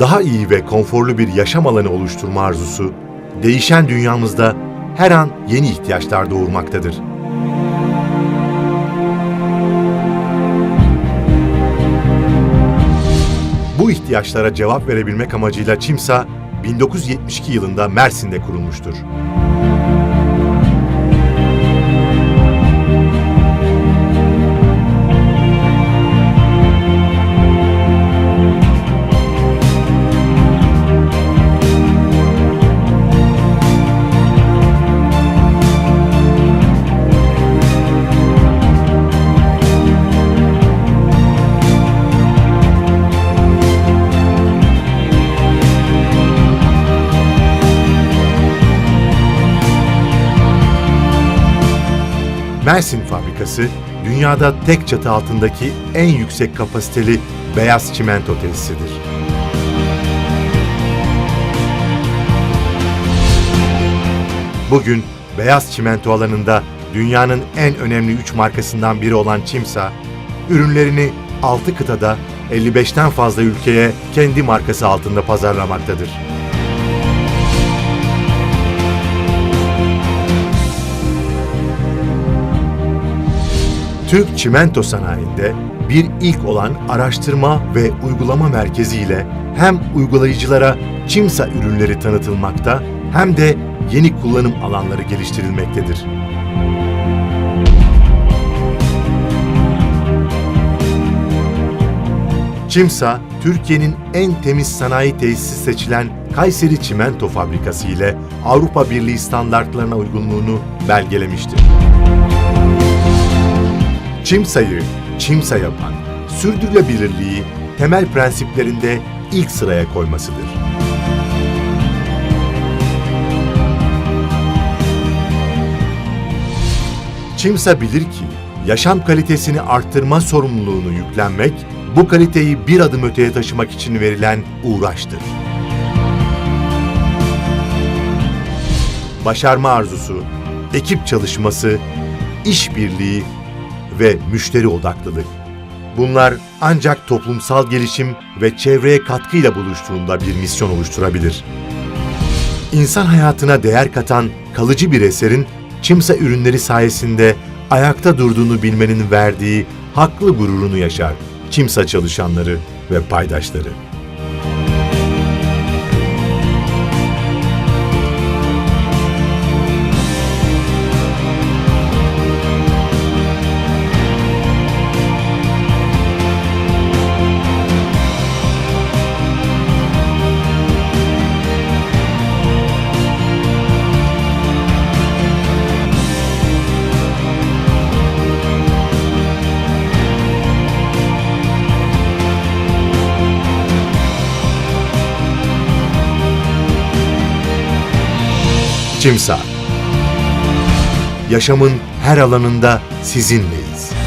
daha iyi ve konforlu bir yaşam alanı oluşturma arzusu, değişen dünyamızda her an yeni ihtiyaçlar doğurmaktadır. Bu ihtiyaçlara cevap verebilmek amacıyla Çimsa, 1972 yılında Mersin'de kurulmuştur. Mersin fabrikası, dünyada tek çatı altındaki en yüksek kapasiteli beyaz çimento tesisidir. Bugün beyaz çimento alanında dünyanın en önemli 3 markasından biri olan Çimsa, ürünlerini 6 kıtada 55'ten fazla ülkeye kendi markası altında pazarlamaktadır. Türk çimento sanayinde bir ilk olan araştırma ve uygulama merkezi ile hem uygulayıcılara Çimsa ürünleri tanıtılmakta hem de yeni kullanım alanları geliştirilmektedir. Çimsa, Türkiye'nin en temiz sanayi tesisi seçilen Kayseri Çimento Fabrikası ile Avrupa Birliği standartlarına uygunluğunu belgelemiştir. Çimsa'yı Çimsa yapan, sürdürülebilirliği temel prensiplerinde ilk sıraya koymasıdır. Çimsa bilir ki yaşam kalitesini arttırma sorumluluğunu yüklenmek, bu kaliteyi bir adım öteye taşımak için verilen uğraştır. Başarma arzusu, ekip çalışması, işbirliği ve müşteri odaklılık. Bunlar ancak toplumsal gelişim ve çevreye katkıyla buluştuğunda bir misyon oluşturabilir. İnsan hayatına değer katan kalıcı bir eserin Çimsa ürünleri sayesinde ayakta durduğunu bilmenin verdiği haklı gururunu yaşar Çimsa çalışanları ve paydaşları. Çimsa Yaşamın her alanında sizinleyiz.